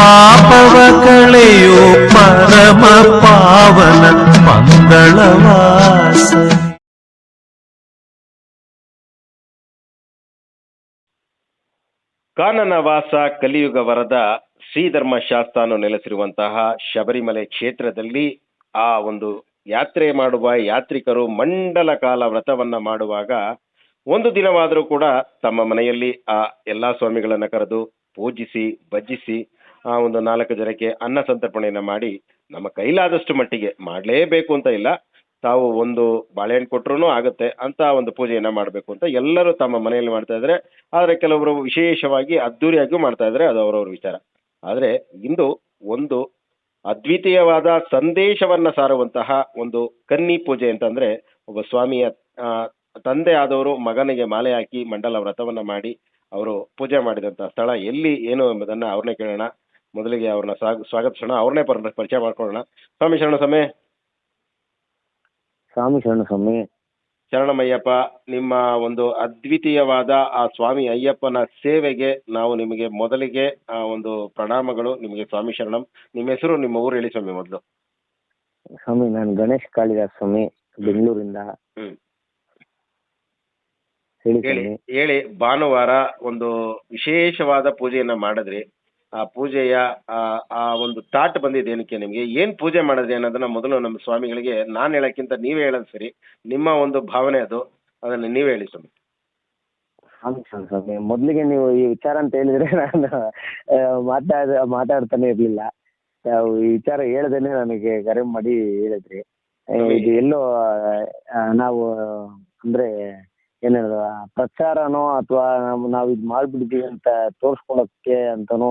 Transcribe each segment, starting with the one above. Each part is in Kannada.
ಪಾಪವ ಕಳೆಯೋ ಪರಮ ಪಾವನ ಮಂಗಳವಾಸ. ಕಾನನ ವಾಸ ಕಲಿಯುಗ ವರದ ಶ್ರೀಧರ್ಮ ಶಾಸ್ತಾನು ನೆಲೆಸಿರುವಂತಹ ಶಬರಿಮಲೆ ಕ್ಷೇತ್ರದಲ್ಲಿ ಆ ಒಂದು ಯಾತ್ರೆ ಮಾಡುವ ಯಾತ್ರಿಕರು ಮಂಡಲ ಕಾಲ ವ್ರತವನ್ನ ಮಾಡುವಾಗ ಒಂದು ದಿನವಾದರೂ ಕೂಡ ತಮ್ಮ ಮನೆಯಲ್ಲಿ ಆ ಎಲ್ಲಾ ಸ್ವಾಮಿಗಳನ್ನ ಕರೆದು ಪೂಜಿಸಿ, ಭಜಿಸಿ ಆ ಒಂದು ನಾಲ್ಕು ಜನಕ್ಕೆ ಅನ್ನ ಸಂತರ್ಪಣೆಯನ್ನು ಮಾಡಿ ನಮ್ಮ ಕೈಲಾದಷ್ಟು ಮಟ್ಟಿಗೆ ಮಾಡಲೇಬೇಕು ಅಂತ ಇಲ್ಲ. ತಾವು ಒಂದು ಬಾಳೆಹಣ್ಣು ಕೊಟ್ಟರು ಆಗುತ್ತೆ, ಅಂತ ಒಂದು ಪೂಜೆಯನ್ನು ಮಾಡಬೇಕು ಅಂತ ಎಲ್ಲರೂ ತಮ್ಮ ಮನೆಯಲ್ಲಿ ಮಾಡ್ತಾ ಇದ್ದಾರೆ ಆದರೆ ಕೆಲವರು ವಿಶೇಷವಾಗಿ ಅದ್ದೂರಿಯಾಗಿಯೂ ಮಾಡ್ತಾ ಇದ್ದಾರೆ ಅದು ಅವರವ್ರ ವಿಚಾರ. ಆದರೆ ಇಂದು ಒಂದು ಅದ್ವಿತೀಯವಾದ ಸಂದೇಶವನ್ನ ಸಾರುವಂತಹ ಒಂದು ಕನ್ನಿ ಪೂಜೆ ಅಂತಂದ್ರೆ ಒಬ್ಬ ಸ್ವಾಮಿಯ ತಂದೆ ಆದವರು ಮಗನಿಗೆ ಮಾಲೆ ಹಾಕಿ ಮಂಡಲ ವ್ರತವನ್ನ ಮಾಡಿ ಅವರು ಪೂಜೆ ಮಾಡಿದಂಥ ಸ್ಥಳ ಎಲ್ಲಿ ಏನು ಎಂಬುದನ್ನ ಅವ್ರನ್ನೇ ಕೇಳೋಣ. ಮೊದಲಿಗೆ ಅವ್ರನ್ನ ಸ್ವಾಗ ಸ್ವಾಗತಿಸೋಣ ಅವ್ರನ್ನೇ ಪರ ಪರಿಚಯ ಮಾಡ್ಕೊಳ್ಳೋಣ. ಸ್ವಾಮಿ ಶರಣ ಸ್ವಾಮಿ. ಸ್ವಾಮಿ ಶರಣ ಸ್ವಾಮಿ. ಶರಣಮಯ್ಯಪ್ಪ ನಿಮ್ಮ ಒಂದು ಅದ್ವಿತೀಯವಾದ ಆ ಸ್ವಾಮಿ ಅಯ್ಯಪ್ಪನ ಸೇವೆಗೆ ನಾವು ನಿಮಗೆ ಮೊದಲಿಗೆ ಆ ಒಂದು ಪ್ರಣಾಮಗಳು. ನಿಮಗೆ ಸ್ವಾಮಿ ಶರಣಂ. ನಿಮ್ಮ ಹೆಸರು ನಿಮ್ಮ ಊರು ಹೇಳಿ ಸ್ವಾಮಿ ಮೊದಲು. ಸ್ವಾಮಿ ನಾನು ಗಣೇಶ್ ಕಾಳಿದಾಸ್ ಸ್ವಾಮಿ ಬೆಂಗಳೂರಿಂದ. ಹ್ಮ್. ಹೇಳಿ ಹೇಳಿ ಭಾನುವಾರ ಒಂದು ವಿಶೇಷವಾದ ಪೂಜೆಯನ್ನ ಮಾಡಿದ್ರಿ. ಆ ಪೂಜೆಯ ಆ ಒಂದು ತಾಟ್ ಬಂದಿದೆ ಏನಕ್ಕೆ ನಿಮಗೆ? ಏನ್ ಪೂಜೆ ಮಾಡಿದ್ರಿ ಅನ್ನೋದನ್ನ ಮೊದಲು ನಮ್ಮ ಸ್ವಾಮಿಗಳಿಗೆ ನಾನು ಹೇಳಕ್ಕಿಂತ ನೀವೇ ಹೇಳೋದು ಸರಿ. ನಿಮ್ಮ ಒಂದು ಭಾವನೆ ಅದು. ಅದನ್ನ ನೀವೇ ಹೇಳಿ ಸ್ವಾಮಿ. ಸ್ವಾಮಿ ಸರ್ ಸ್ವಾಮಿ ಮೊದಲಿಗೆ ನೀವು ಈ ವಿಚಾರ ಅಂತ ಹೇಳಿದ್ರೆ ನಾನು ಮಾತಾಡ ಮಾತಾಡ್ತಾನೆ ಇರ್ಲಿಲ್ಲ. ಈ ವಿಚಾರ ಹೇಳ್ದೇನೆ ನನಗೆ ಕರೆ ಮಾಡಿ ಹೇಳಿದ್ರಿ. ಇದು ಎಲ್ಲೋ ನಾವು ಅಂದ್ರೆ ಏನು ಹೇಳೋದು, ಪ್ರಚಾರನೋ ಅಥವಾ ನಾವು ಇದು ಮಾಡ್ಬಿಡ್ತೀವಿ ಅಂತ ತೋರ್ಸ್ಕೊಳಕ್ಕೆ ಅಂತಾನೂ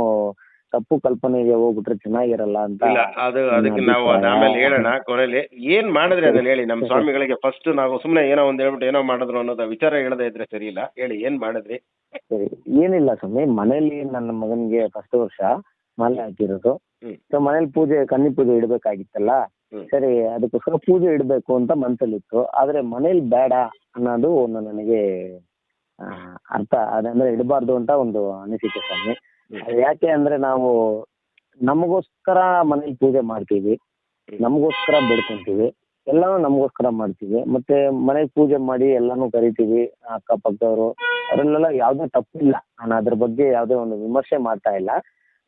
ತಪ್ಪು ಕಲ್ಪನೆಗೆ ಹೋಗ್ಬಿಟ್ರೆ ಚೆನ್ನಾಗಿರಲ್ಲ ಅಂತ ಇಲ್ಲ ಅದು ಅದಕ್ಕೆ ನಾವು ಅದ್ ಆಮೇಲೆ ಹೇಳೋಣ ಕೊನೆಯಲ್ಲಿ ಏನ್ ಮಾಡಿದ್ರೆ ಅದನ್ನ ಹೇಳಿ? ನಮ್ಮ ಸ್ವಾಮಿಗಳಿಗೆ ಫಸ್ಟ್ ನಾವು ಸುಮ್ಮನೆ ಏನೋ ಒಂದ್ ಹೇಳ್ಬಿಟ್ಟು ಏನೋ ಮಾಡಿದ್ರು ಅನ್ನೋದು ವಿಚಾರ ಹೇಳದೇ ಇದ್ರೆ ಸರಿ ಇಲ್ಲ. ಹೇಳಿ ಏನ್ ಮಾಡಿದ್ರಿ? ಸರಿ. ಏನಿಲ್ಲ ಸ್ವಾಮಿ ಮನೇಲಿ ನನ್ನ ಮಗನಿಗೆ ಫಸ್ಟ್ ವರ್ಷ. ಮಾಲೆ ಹಾಕಿರೋದು. ಸೊ ಮನೇಲಿ ಪೂಜೆ ಕನ್ನಿ ಪೂಜೆ ಇಡಬೇಕಾಗಿತ್ತಲ್ಲ. ಸರಿ ಅದಕ್ಕೋಸ್ಕರ ಪೂಜೆ ಇಡಬೇಕು ಅಂತ ಮನಸ್ಸಲ್ಲಿತ್ತು ಆದ್ರೆ ಮನೇಲಿ ಬೇಡ ಅನ್ನೋದು ಒಂದು ನನಗೆ ಅರ್ಥ. ಅದಂದ್ರೆ ಇಡಬಾರ್ದು ಅಂತ ಒಂದು ಅನಿಸಿಕೆ ಸ್ವಾಮಿ. ಅದು ಯಾಕೆ ಅಂದ್ರೆ ನಾವು ನಮಗೋಸ್ಕರ ಮನೇಲಿ ಪೂಜೆ ಮಾಡ್ತೀವಿ. ನಮಗೋಸ್ಕರ ಬೇಡ್ಕೊಂತೀವಿ ಎಲ್ಲಾನು ನಮಗೋಸ್ಕರ ಮಾಡ್ತೀವಿ. ಮತ್ತೆ ಮನೆಗೆ ಪೂಜೆ ಮಾಡಿ ಎಲ್ಲಾನು ಕರಿತೀವಿ ಅಕ್ಕಪಕ್ಕದವರು. ಅವರಲ್ಲೆಲ್ಲ ಯಾವುದೇ ತಪ್ಪಿಲ್ಲ. ನಾನು ಅದ್ರ ಬಗ್ಗೆ ಯಾವುದೇ ಒಂದು ವಿಮರ್ಶೆ ಮಾಡ್ತಾ ಇಲ್ಲ.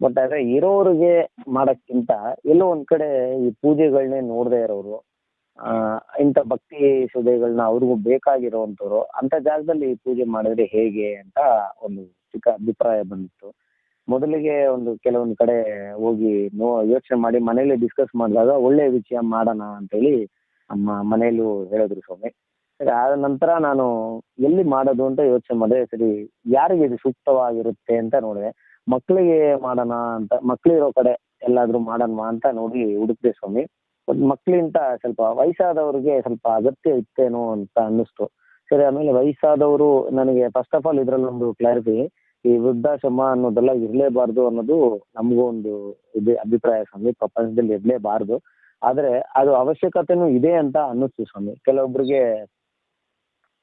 ಬಟ್ ಆದ್ರೆ ಇರೋರಿಗೆ ಮಾಡಕ್ಕಿಂತ ಎಲ್ಲೋ ಒಂದ್ ಕಡೆ ಈ ಪೂಜೆಗಳನ್ನೇ ನೋಡದೇ ಇರೋರು ಆ, ಇಂಥ ಭಕ್ತಿ ಶ್ರದ್ಧೆಗಳನ್ನ ಅವ್ರಿಗೂ ಬೇಕಾಗಿರೋವಂಥವ್ರು ಅಂತ ಜಾಗದಲ್ಲಿ ಪೂಜೆ ಮಾಡಿದ್ರೆ ಹೇಗೆ ಅಂತ ಒಂದು ಚಿಕ್ಕ ಅಭಿಪ್ರಾಯ ಬಂದಿತ್ತು. ಮೊದಲಿಗೆ ಒಂದು ಕೆಲವೊಂದು ಕಡೆ ಹೋಗಿ ನೋ ಯೋಚನೆ ಮಾಡಿ ಮನೇಲಿ ಡಿಸ್ಕಸ್ ಮಾಡಿದಾಗ ಒಳ್ಳೆ ವಿಷಯ ಮಾಡೋಣ ಅಂತೇಳಿ ನಮ್ಮ ಮನೆಯಲ್ಲೂ ಹೇಳಿದ್ರು ಸ್ವಾಮಿ. ಸರಿ ಆದ ನಂತರ ನಾನು ಎಲ್ಲಿ ಮಾಡೋದು ಅಂತ ಯೋಚನೆ ಮಾಡಿದೆ ಸರಿ ಯಾರಿಗೆ ಇದು ಸೂಕ್ತವಾಗಿರುತ್ತೆ ಅಂತ ನೋಡಿದೆ. ಮಕ್ಕಳಿಗೆ ಮಾಡೋಣ ಅಂತ ಮಕ್ಕಳಿರೋ ಕಡೆ ಎಲ್ಲಾದರೂ ಮಾಡೋಣ ಅಂತ ನೋಡಿ ಹುಡುಕ್ದೆ ಸ್ವಾಮಿ. ಬಟ್ ಮಕ್ಳಿಂತ ಸ್ವಲ್ಪ ವಯಸ್ಸಾದವ್ರಿಗೆ ಸ್ವಲ್ಪ ಅಗತ್ಯ ಇತ್ತೇನೋ ಅಂತ ಅನ್ನಿಸ್ತು. ಸರಿ, ಆಮೇಲೆ ವಯಸ್ಸಾದವರು ನನಗೆ ಫಸ್ಟ್ ಆಫ್ ಆಲ್ ಇದ್ರಲ್ಲೊಂದು ಕ್ಲಾರಿಟಿ ಈ ವೃದ್ಧಾಶ್ರಮ ಅನ್ನೋದೆಲ್ಲ ಇರಲೇಬಾರ್ದು ಅನ್ನೋದು ನಮಗೂ ಒಂದು ಇದೆ ಅಭಿಪ್ರಾಯ ಸ್ವಾಮಿ. ಪ್ರಪಂಚದಲ್ಲಿ ಇರಲೇಬಾರ್ದು. ಆದ್ರೆ ಅದು ಅವಶ್ಯಕತೆನೂ ಇದೆ ಅಂತ ಅನ್ನಿಸ್ತು ಸ್ವಾಮಿ. ಕೆಲವೊಬ್ಬರಿಗೆ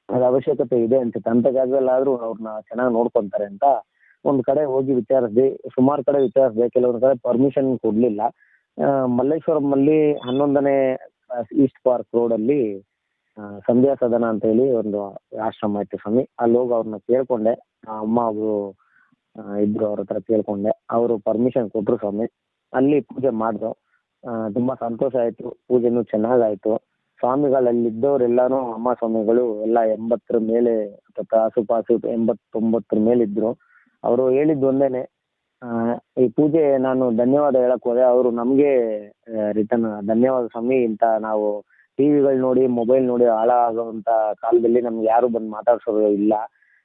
ಅದು ಅವಶ್ಯಕತೆ ಇದೆ ಅಂತ ಜಾಗದಲ್ಲಾದ್ರೂ ಅವ್ರನ್ನ ಚೆನ್ನಾಗಿ ನೋಡ್ಕೊಂತಾರೆ ಅಂತ ಒಂದ್ ಕಡೆ ಹೋಗಿ ವಿಚಾರಿಸಿದೆ ಸುಮಾರು ಕಡೆ ವಿಚಾರಿಸಿದೆ ಕೆಲವೊಂದ್ ಕಡೆ ಪರ್ಮಿಷನ್ ಕೊಡ್ಲಿಲ್ಲ. ಮಲ್ಲೇಶ್ವರಂ ಅಲ್ಲಿ ಹನ್ನೊಂದನೇ ಈಸ್ಟ್ ಪಾರ್ಕ್ ರೋಡ್ ಅಲ್ಲಿ ಆ, ಸಂಧ್ಯಾ ಸದನ ಅಂತ ಹೇಳಿ ಒಂದು ಆಶ್ರಮ ಇತ್ತು ಸ್ವಾಮಿ. ಅಲ್ಲಿ ಹೋಗಿ ಅವ್ರನ್ನ ಕೇಳ್ಕೊಂಡೆ. ಅಮ್ಮ ಅವರು ಇದ್ರು ಅವ್ರ ಹತ್ರ ಕೇಳ್ಕೊಂಡೆ. ಅವರು ಪರ್ಮಿಷನ್ ಕೊಟ್ರು ಸ್ವಾಮಿ. ಅಲ್ಲಿ ಪೂಜೆ ಮಾಡಿದ್ರು ತುಂಬಾ ಸಂತೋಷ ಆಯ್ತು. ಪೂಜೆನೂ ಚೆನ್ನಾಗಾಯ್ತು. ಸ್ವಾಮಿಗಳಲ್ಲಿದ್ದವ್ರೆಲ್ಲಾನು ಅಮ್ಮ ಸ್ವಾಮಿಗಳು ಎಲ್ಲ ಎಂಬತ್ತರ ಮೇಲೆ ಆಸುಪಾಸು ಎಂಬತ್ತೊಂಬತ್ತರ ಮೇಲೆ ಇದ್ರು ಅವರು ಹೇಳಿದ್ದು ಒಂದೇನೆ ಈ ಪೂಜೆ ನಾನು ಧನ್ಯವಾದ ಹೇಳಕ್ ಹೋದೆ. ಅವರು ನಮಗೆ ರಿಟರ್ನ್ ಧನ್ಯವಾದ ಸ್ವಾಮಿ ಇಂತ ನಾವು ಟಿವಿಗಳು ನೋಡಿ ಮೊಬೈಲ್ ನೋಡಿ ಹಾಳಾಗುವಂತ ಕಾಲದಲ್ಲಿ ನಮ್ಗೆ ಯಾರು ಬಂದು ಮಾತಾಡ್ಸೋರು ಇಲ್ಲ.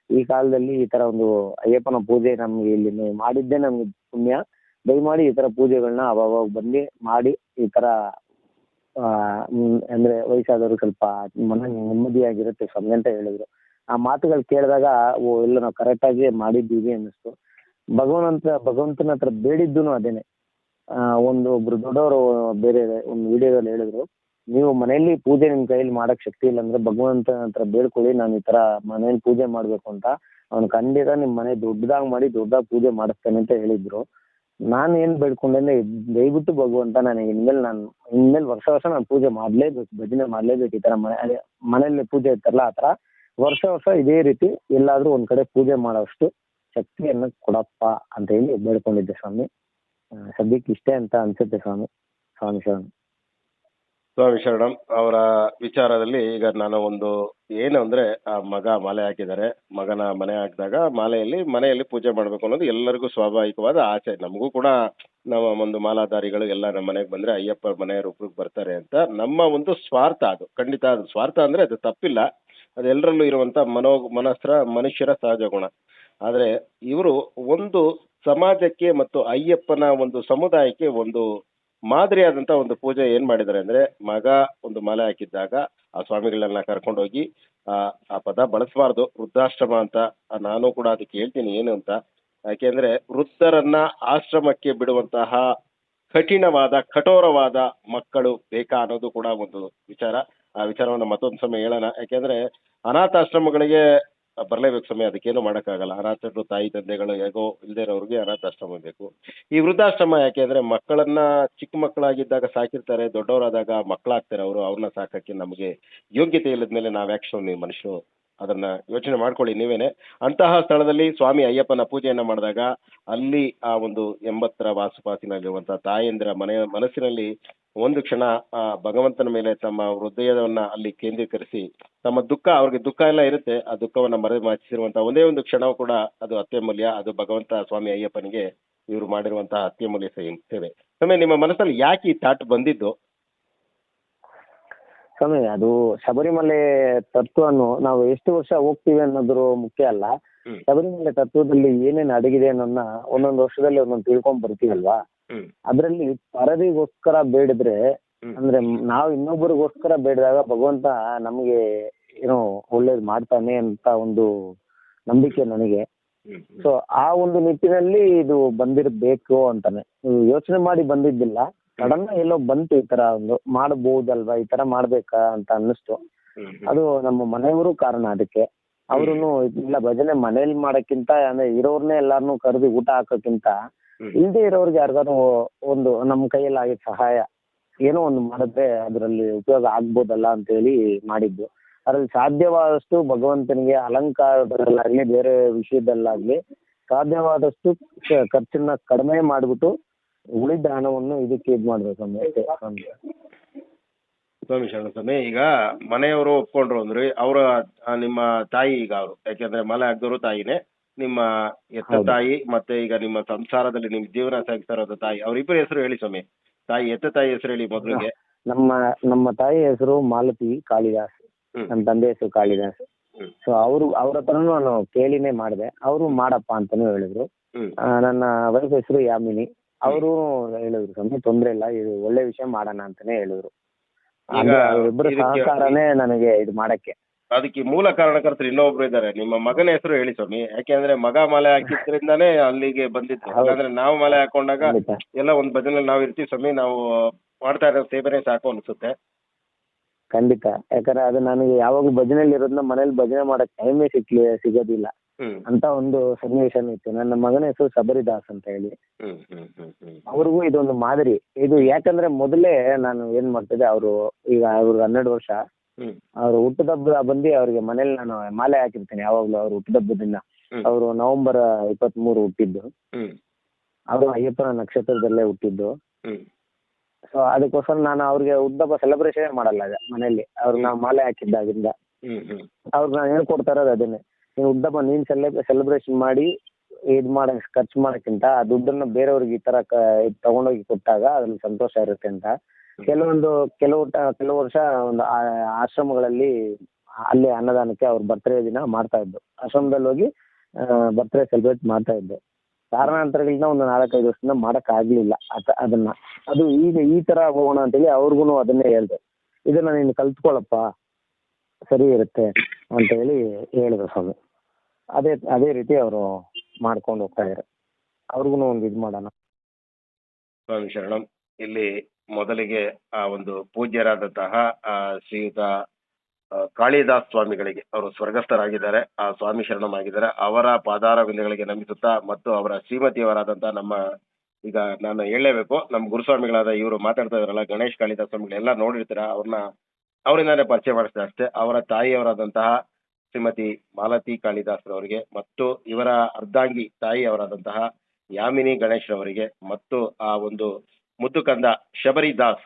ಈ ಕಾಲದಲ್ಲಿ ಈ ತರ ಒಂದು ಅಯ್ಯಪ್ಪನ ಪೂಜೆ ನಮ್ಗೆ ಇಲ್ಲಿ ನೀವು ಮಾಡಿದ್ದೇ ನಮ್ಗೆ ಪುಣ್ಯ. ದಯಮಾಡಿ ಈ ತರ ಪೂಜೆಗಳನ್ನ ಅವಾಗ ಬಂದು ಮಾಡಿ, ಈ ತರ ಅಂದ್ರೆ ವಯಸ್ಸಾದವರು ಸ್ವಲ್ಪ ಮನ ನೆಮ್ಮದಿಯಾಗಿರುತ್ತೆ ಸ್ವಾಮಿ ಅಂತ ಹೇಳಿದ್ರು. ಆ ಮಾತುಗಳು ಕೇಳಿದಾಗ, ಓ ಎಲ್ಲ ನಾವು ಕರೆಕ್ಟಾಗಿ ಮಾಡಿದ್ದೀವಿ ಅನ್ನಿಸ್ತು. ಭಗವಂತ, ಭಗವಂತನ ಹತ್ರ ಬೇಡಿದ್ದೂ ಅದೇನೆ. ಒಂದು ಒಬ್ರು ದೊಡ್ಡವರು ಬೇರೆ ಒಂದು ವಿಡಿಯೋದಲ್ಲಿ ಹೇಳಿದ್ರು, ನೀವು ಮನೆಯಲ್ಲಿ ಪೂಜೆ ನಿಮ್ ಕೈಯಲ್ಲಿ ಮಾಡಕ್ ಶಕ್ತಿ ಇಲ್ಲ ಅಂದ್ರೆ ಭಗವಂತನ ಹತ್ರ ಬೇಡ್ಕೊಳ್ಳಿ, ನಾನು ಈ ತರ ಮನೇಲಿ ಪೂಜೆ ಮಾಡ್ಬೇಕು ಅಂತ. ಅವ್ನು ಖಂಡಿತ ನಿಮ್ ಮನೆ ದೊಡ್ಡದಾಗಿ ಮಾಡಿ ದೊಡ್ಡದಾಗಿ ಪೂಜೆ ಮಾಡಿಸ್ತೇನೆ ಅಂತ ಹೇಳಿದ್ರು. ನಾನು ಏನು ಬೇಡ್ಕೊಂಡೆ ದಯವಿಟ್ಟು ಭಗವಂತ ನನಗೆ ಇನ್ಮೇಲೆ ನಾನು, ಇನ್ಮೇಲೆ ವರ್ಷ ವರ್ಷ ನಾನು ಪೂಜೆ ಮಾಡಲೇಬೇಕು, ಭಜನೆ ಮಾಡಲೇಬೇಕು ಈ ತರ ಮನೆ ಅದೇ ಮನೆಯಲ್ಲಿ ಪೂಜೆ ಇತ್ತಲ್ಲ ಆ ಥರ ವರ್ಷ ವರ್ಷ ಇದೇ ರೀತಿ ಎಲ್ಲಾದ್ರೂ ಒಂದ್ ಕಡೆ ಪೂಜೆ ಮಾಡೋಷ್ಟು ಶಕ್ತಿಯನ್ನು ಕೊಡಪ್ಪ ಅಂತ ಹೇಳಿ ಬೇಡ್ಕೊಂಡಿದ್ದೆ ಸ್ವಾಮಿ. ಸದ್ಯಕ್ಕೆ ಇಷ್ಟೇ ಅಂತ ಅನ್ಸುತ್ತೆ ಸ್ವಾಮಿ ಸ್ವಾಮಿ ಶರಣ. ಸ್ವಾಮಿ ಶರಣಂ, ಅವರ ವಿಚಾರದಲ್ಲಿ ಈಗ ನಾನು ಒಂದು ಏನು ಅಂದ್ರೆ ಆ ಮಗ ಮಾಲೆ ಹಾಕಿದ್ದಾರೆ. ಮಗನ ಮನೆ ಹಾಕಿದಾಗ ಮಾಲೆಯಲ್ಲಿ ಮನೆಯಲ್ಲಿ ಪೂಜೆ ಮಾಡಬೇಕು ಅನ್ನೋದು ಎಲ್ಲರಿಗೂ ಸ್ವಾಭಾವಿಕವಾದ ಆಸೆ. ನಮಗೂ ಕೂಡ ನಮ್ಮ ಒಂದು ಮಾಲಾಧಾರಿಗಳು ಎಲ್ಲ ನಮ್ಮ ಮನೆಗೆ ಬಂದ್ರೆ ಅಯ್ಯಪ್ಪ ಮನೆಯ ರೂಪಕ್ಕೆ ಬರ್ತಾರೆ ಅಂತ ನಮ್ಮ ಒಂದು ಸ್ವಾರ್ಥ ಅದು. ಖಂಡಿತ ಅದು. ಸ್ವಾರ್ಥ ಅಂದ್ರೆ ಅದು ತಪ್ಪಿಲ್ಲ. ಅದು ಎಲ್ಲರಲ್ಲೂ ಇರುವಂತ ಮನೋ, ಮನಸ್ರ, ಮನುಷ್ಯರ ಸಹಜ ಗುಣ. ಆದರೆ ಇವರು ಒಂದು ಸಮಾಜಕ್ಕೆ ಮತ್ತು ಅಯ್ಯಪ್ಪನ ಒಂದು ಸಮುದಾಯಕ್ಕೆ ಒಂದು ಮಾದರಿಯಾದಂತ ಒಂದು ಪೂಜೆ ಏನ್ ಮಾಡಿದ್ದಾರೆ ಅಂದ್ರೆ ಮಗ ಒಂದು ಮಾಲೆ ಹಾಕಿದ್ದಾಗ ಆ ಸ್ವಾಮಿಗಳನ್ನ ಕರ್ಕೊಂಡೋಗಿ ಆ ಆ ಪದ ಬಳಸಬಾರ್ದು, ವೃದ್ಧಾಶ್ರಮ ಅಂತ ನಾನು ಕೂಡ ಅದಕ್ಕೆ ಹೇಳ್ತೀನಿ ಏನು ಅಂತ. ಯಾಕೆಂದ್ರೆ ವೃದ್ಧರನ್ನ ಆಶ್ರಮಕ್ಕೆ ಬಿಡುವಂತಹ ಕಠಿಣವಾದ, ಕಠೋರವಾದ ಮಕ್ಕಳು ಬೇಕಾ ಅನ್ನೋದು ಕೂಡ ಒಂದು ವಿಚಾರ. ಆ ವಿಚಾರವನ್ನು ಮತ್ತೊಂದು ಸಮಯ ಹೇಳೋಣ. ಯಾಕೆಂದ್ರೆ ಅನಾಥಾಶ್ರಮಗಳಿಗೆ ಬರಲೇಬೇಕು ಸಮಯ, ಅದಕ್ಕೇನು ಮಾಡೋಕ್ಕಾಗಲ್ಲ. ಅನಾಥರು, ತಾಯಿ, ತಂದೆಗಳು ಹೇಗೋ ಇಲ್ಲದೆ ಇರೋರಿಗೆ ಅನಾಥಾಶ್ರಮ ಬೇಕು. ಈ ವೃದ್ಧಾಶ್ರಮ ಯಾಕೆ ಅಂದ್ರೆ ಮಕ್ಕಳನ್ನ ಚಿಕ್ಕ ಮಕ್ಕಳಾಗಿದ್ದಾಗ ಸಾಕಿರ್ತಾರೆ, ದೊಡ್ಡವರಾದಾಗ ಮಕ್ಕಳಾಗ್ತಾರೆ ಅವರು, ಅವ್ರನ್ನ ಸಾಕಕ್ಕೆ ನಮಗೆ ಯೋಗ್ಯತೆ ಇಲ್ಲದ ಮೇಲೆ ನಾವ್ಯಾಕೆ ನೀವು ಮನುಷ್ಯರು? ಅದನ್ನ ಯೋಚನೆ ಮಾಡ್ಕೊಳ್ಳಿ ನೀವೇನೆ. ಅಂತಹ ಸ್ಥಳದಲ್ಲಿ ಸ್ವಾಮಿ ಅಯ್ಯಪ್ಪನ ಪೂಜೆಯನ್ನ ಮಾಡಿದಾಗ ಅಲ್ಲಿ ಆ ಒಂದು ಎಂಬತ್ತರ ವಾಸುಪಾಸಿನಲ್ಲಿರುವಂತಹ ತಾಯಂದಿರ ಮನೆಯ ಮನಸ್ಸಿನಲ್ಲಿ ಒಂದು ಕ್ಷಣ, ಆ, ಭಗವಂತನ ಮೇಲೆ ತಮ್ಮ ಹೃದಯವನ್ನ ಅಲ್ಲಿ ಕೇಂದ್ರೀಕರಿಸಿ, ತಮ್ಮ ದುಃಖ, ಅವ್ರಿಗೆ ದುಃಖ ಎಲ್ಲ ಇರುತ್ತೆ, ಆ ದುಃಖವನ್ನ ಮರೆಮಾಚಿಸಿರುವಂತಹ ಒಂದೇ ಒಂದು ಕ್ಷಣವೂ ಕೂಡ ಅದು ಅತ್ಯಮೂಲ್ಯ, ಅದು ಭಗವಂತ ಸ್ವಾಮಿ ಅಯ್ಯಪ್ಪನಿಗೆ ಇವರು ಮಾಡಿರುವಂತಹ ಅತ್ಯಮೂಲ್ಯ ಸೇವೆ. ಸ್ವಾಮಿ ನಿಮ್ಮ ಮನಸ್ಸಲ್ಲಿ ಯಾಕೆ ಈ ಥಾಟ್ ಬಂದಿದ್ದು? ಸ್ವಾಮಿ ಅದು ಶಬರಿಮಲೆ ತತ್ವವನ್ನು ನಾವು ಎಷ್ಟು ವರ್ಷ ಹೋಗ್ತೀವಿ ಅನ್ನೋದ್ರು ಮುಖ್ಯ ಅಲ್ಲ. ಶಬರಿಮಲೆ ತತ್ವದಲ್ಲಿ ಏನೇನು ಅಡಗಿದೆ ಅನ್ನೋದನ್ನ ಒಂದೊಂದು ವರ್ಷದಲ್ಲಿ ಒಂದೊಂದು ತಿಳ್ಕೊಂಡ್ ಬರ್ತೀವಲ್ವಾ? ಅದ್ರಲ್ಲಿ ಅದರಲ್ಲಿ ಪರದಿಗೋಸ್ಕರ ಬೇಡಿದ್ರೆ ಅಂದ್ರೆ ನಾವು ಇನ್ನೊಬ್ಬರಿಗೋಸ್ಕರ ಬೇಡಿದಾಗ ಭಗವಂತ ನಮಗೆ ಏನೋ ಒಳ್ಳೇದು ಮಾಡ್ತಾನೆ ಅಂತ ಒಂದು ನಂಬಿಕೆ ನನಗೆ. ಸೊ ಆ ಒಂದು ನಿಟ್ಟಿನಲ್ಲಿ ಇದು ಬಂದಿರಬೇಕು ಅಂತಾನೆ. ಯೋಚನೆ ಮಾಡಿ ಬಂದಿದ್ದಿಲ್ಲ. ಸಡನ್ ಎಲ್ಲೋ ಬಂತು ಈ ತರ ಒಂದು ಮಾಡಬಹುದಲ್ವಾ ಈ ತರ ಮಾಡ್ಬೇಕಾ ಅಂತ ಅನ್ನಿಸ್ತು. ಅದು ನಮ್ಮ ಮನೆಯವರು ಕಾರಣ ಅದಕ್ಕೆ. ಅವ್ರು ಇಲ್ಲ ಭಜನೆ ಮನೇಲಿ ಮಾಡಕ್ಕಿಂತ ಅಂದ್ರೆ ಇರೋರ್ನೇ ಎಲ್ಲಾರ್ನು ಕರೆದು ಊಟ ಹಾಕೋಕ್ಕಿಂತ ಇಲ್ದೆ ಇರೋರ್ಗೆ ಯಾರಿಗಾರು ಒಂದು ನಮ್ಮ ಕೈಯಲ್ಲಿ ಆಗಿದ ಸಹಾಯ ಏನೋ ಒಂದು ಮಾಡಿದ್ರೆ ಅದರಲ್ಲಿ ಉಪಯೋಗ ಆಗ್ಬೋದಲ್ಲ ಅಂತ ಹೇಳಿ ಮಾಡಿದ್ದು. ಅದ್ರಲ್ಲಿ ಸಾಧ್ಯವಾದಷ್ಟು ಭಗವಂತನಿಗೆ ಅಲಂಕಾರದಲ್ಲಾಗ್ಲಿ ಬೇರೆ ವಿಷಯದಲ್ಲಾಗ್ಲಿ ಸಾಧ್ಯವಾದಷ್ಟು ಖರ್ಚನ್ನ ಕಡಿಮೆ ಮಾಡ್ಬಿಟ್ಟು ಉಳಿದ ಹಣವನ್ನು ಇದಕ್ಕೆ ಇದು ಮಾಡ್ಬೇಕು ಸ್ವಾಮಿ. ಸ್ವಾಮಿ. ಶರಣ ಸ್ವಾಮಿ ಈಗ ಮನೆಯವರು ಒಪ್ಕೊಂಡ್ರು ಅಂದ್ರೆ ಅವರ ನಿಮ್ಮ ತಾಯಿ ಈಗ ಅವರು ಯಾಕೆಂದ್ರೆ ಮಲೆ ಹಾಕ್ದವರು ತಾಯಿನೇ. ನಿಮ್ಮ ಎತ್ತ ತಾಯಿ ಮತ್ತೆ ಈಗ ನಿಮ್ಮ ಸಂಸಾರದಲ್ಲಿ ನಿಮ್ ಜೀವನ ಸಾಗಿಸ್ತಾ ಇರೋದು ತಾಯಿ. ಅವರಿಬ್ಬರ ಹೆಸರು ಹೇಳಿ ಸ್ವಾಮಿ. ತಾಯಿ ಎತ್ತ ತಾಯಿ ಹೆಸರು ಹೇಳಿ ಮೊದಲಿಗೆ. ನಮ್ಮ ನಮ್ಮ ತಾಯಿ ಹೆಸರು ಮಾಲತಿ ಕಾಳಿದಾಸ್. ನಮ್ಮ ತಂದೆ ಹೆಸರು ಕಾಳಿದಾಸ್. ಸೊ ಅವರು ಅವ್ರ ಹತ್ರನೂ ನಾನು ಕೇಳಿನೇ ಮಾಡಿದೆ. ಅವರು ಮಾಡಪ್ಪ ಅಂತಾನೂ ಹೇಳಿದ್ರು. ನನ್ನ ವೈಫ್ ಹೆಸರು ಯಾಮಿನಿ. ಅವರು ಹೇಳಿದ್ರು ಸ್ವಾಮಿ ತೊಂದ್ರೆ ಇಲ್ಲ ಇದು ಒಳ್ಳೆ ವಿಷಯ ಮಾಡೋಣ ಅಂತಾನೆ ಹೇಳಿದ್ರು. ಈಗ ಇದಕ್ಕೆ- ಸಹಕಾರನೇ ನನಗೆ ಇದು ಮಾಡಕ್ಕೆ. ಅದಕ್ಕೆ ಮೂಲ ಕಾರಣಕರ್ತರು ಇನ್ನೊಬ್ರು ಇದ್ದಾರೆ. ನಿಮ್ಮ ಮಗನ ಹೆಸರು ಹೇಳಿ ಸ್ವಾಮಿ. ಯಾಕೆಂದ್ರೆ ಮಗ ಮಾಲೆ ಹಾಕಿದ್ರಿಂದಾನೇ ಅಲ್ಲಿಗೆ ಬಂದಿತ್ತು ಹೌದು. ಯಾಕಂದ್ರೆ ನಾವು ಮಾಲೆ ಹಾಕೊಂಡಾಗ ಖಂಡಿತ. ಎಲ್ಲ ಒಂದ್ ಭಜನೆ ನಾವು ಇರ್ತೀವಿ ಸ್ವಾಮಿ. ನಾವು ಮಾಡ್ತಾ ಇರೋ ಸೇವೆನೇ ಸಾಕು ಅನ್ಸುತ್ತೆ. ಖಂಡಿತ. ಯಾಕಂದ್ರೆ ಅದು ನನಗೆ ಯಾವಾಗ್ಲೂ ಭಜನೆಯಲ್ಲಿ ಇರೋದನ್ನ ಮನೇಲಿ ಭಜನೆ ಮಾಡಕ್ ಟೈಮೇ ಸಿಕ್ಲಿ ಸಿಗೋದಿಲ್ಲ. ಅಂತ ಒಂದು ಸನ್ನಿವೇಶನೂ ಇತ್ತು. ನನ್ನ ಮಗನ ಹೆಸರು ಶಬರಿದಾಸ್ ಅಂತ ಹೇಳಿ. ಅವ್ರಿಗೂ ಇದೊಂದು ಮಾದರಿ. ಇದು ಯಾಕಂದ್ರೆ ಮೊದಲೇ ನಾನು ಏನ್ ಮಾಡ್ತಿದ್ದೆ ಅವರು ಈಗ ಅವ್ರ ಹನ್ನೆರಡು ವರ್ಷ. ಅವ್ರ ಹುಟ್ಟದಬ್ಬ ಬಂದು ಅವ್ರಿಗೆ ಮನೇಲಿ ನಾನು ಮಾಲೆ ಹಾಕಿರ್ತೀನಿ. ಯಾವಾಗ್ಲೂ ಅವ್ರ ಹುಟ್ಟುಹಬ್ಬದ ದಿನ. ಅವರು ನವೆಂಬರ್ ಇಪ್ಪತ್ತ್ ಮೂರು ಹುಟ್ಟಿದ್ದು ಅವರು ಅಯ್ಯಪ್ಪನ ನಕ್ಷತ್ರದಲ್ಲೇ ಹುಟ್ಟಿದ್ದು. ಸೊ ಅದಕ್ಕೋಸ್ಕರ ನಾನು ಅವ್ರಿಗೆ ಹುಟ್ಟದಬ್ಬ ಸೆಲೆಬ್ರೇಷನ್ ಮಾಡಲ್ಲ ಮನೆಯಲ್ಲಿ ಮನೇಲಿ. ಅವ್ರಿಗೆ ನಾವು ಮಾಲೆ ಹಾಕಿದ್ದಾಗಿಂದ. ಅವ್ರಿಗೆ ನಾನು ಹೇಳ್ಕೊಡ್ತಾ ಇರೋದು ಅದನ್ನೇ. ನೀನು ಹುಟ್ಟುಹಬ್ಬ ನೀನು ಸೆಲೆ ಸೆಲೆಬ್ರೇಷನ್ ಮಾಡಿ, ಇದ್ ಮಾಡಕ್ ಖರ್ಚು ಮಾಡೋಕ್ಕಿಂತ ಆ ದುಡ್ಡನ್ನ ಬೇರೆಯವ್ರಿಗೆ ಈ ತರ ತಗೊಂಡೋಗಿ ಕೊಟ್ಟಾಗ ಅದ್ರಲ್ಲಿ ಸಂತೋಷ ಇರುತ್ತೆ ಅಂತ. ಕೆಲವೊಂದು, ಕೆಲವು ಕೆಲವು ವರ್ಷ ಒಂದು ಆಶ್ರಮಗಳಲ್ಲಿ ಅಲ್ಲಿ ಅನ್ನದಾನಕ್ಕೆ ಅವ್ರ ಬರ್ತ್ಡೇ ದಿನ ಮಾಡ್ತಾ ಇದ್ದು. ಆಶ್ರಮದಲ್ಲಿ ಹೋಗಿ ಬರ್ತ್ಡೇ ಸೆಲೆಬ್ರೇಟ್ ಮಾಡ್ತಾ ಇದ್ದೆ. ಕಾರಣಾಂತರಗಳಿಂದ ಒಂದು ನಾಲ್ಕೈದು ವರ್ಷದಿಂದ ಮಾಡೋಕ್ಕಾಗಲಿಲ್ಲ. ಆಗ್ಲಿಲ್ಲ ಅದನ್ನ. ಅದು ಈಗ ಈ ತರ ಹೋಗೋಣ ಅಂತೇಳಿ ಅವ್ರಿಗೂ ಅದನ್ನೇ ಹೇಳ್ದೆ. ಇದನ್ನ ನೀನು ಕಲ್ತ್ಕೊಳ್ಳಪ್ಪ ಸರಿ ಇರುತ್ತೆ ಅಂತ ಹೇಳಿ ಹೇಳಿದ್ರು ಸ್ವಾಮಿ. ಅದೇ ಅದೇ ರೀತಿ ಅವರು ಮಾಡ್ಕೊಂಡು ಹೋಗ್ತಾ ಇದಾರೆ. ಅವ್ರಿಗೂ ಒಂದು ಇದು ಮಾಡೋಣ. ಸ್ವಾಮಿ ಶರಣಂ, ಇಲ್ಲಿ ಮೊದಲಿಗೆ ಆ ಒಂದು ಪೂಜ್ಯರಾದಂತಹ ಶ್ರೀಯುತ ಕಾಳಿದಾಸ್ ಸ್ವಾಮಿಗಳಿಗೆ ಅವರು ಸ್ವರ್ಗಸ್ಥರಾಗಿದ್ದಾರೆ. ಆ ಸ್ವಾಮಿ ಶರಣಮಾಗಿದ್ದಾರೆ. ಅವರ ಪಾದಾರ ಬಿಂದುಗಳಿಗೆ ನಮಿಸುತ್ತಾ ಮತ್ತು ಅವರ ಶ್ರೀಮತಿಯವರಾದಂತಹ ನಮ್ಮ, ಈಗ ನಾನು ಹೇಳಲೇಬೇಕು, ನಮ್ಮ ಗುರುಸ್ವಾಮಿಗಳಾದ ಇವರು ಮಾತಾಡ್ತಾ ಇದ್ರಲ್ಲ ಗಣೇಶ್ ಕಾಳಿದಾಸ್ ಸ್ವಾಮಿಗಳೆಲ್ಲ ನೋಡಿರ್ತೀರ, ಅವ್ರನ್ನ ಅವರಿಂದಾನೇ ಪರಿಚಯ ಮಾಡಿಸ್ದೆ ಅಷ್ಟೇ. ಅವರ ತಾಯಿಯವರಾದಂತಹ ಶ್ರೀಮತಿ ಮಾಲತಿ ಕಾಳಿದಾಸ್ ಅವರಿಗೆ ಮತ್ತು ಇವರ ಅರ್ಧಾಂಗಿ ತಾಯಿಯವರಾದಂತಹ ಯಾಮಿನಿ ಗಣೇಶ್ ಅವರಿಗೆ ಮತ್ತು ಆ ಒಂದು ಮುದ್ದುಕಂದ ಶಬರಿ ದಾಸ್.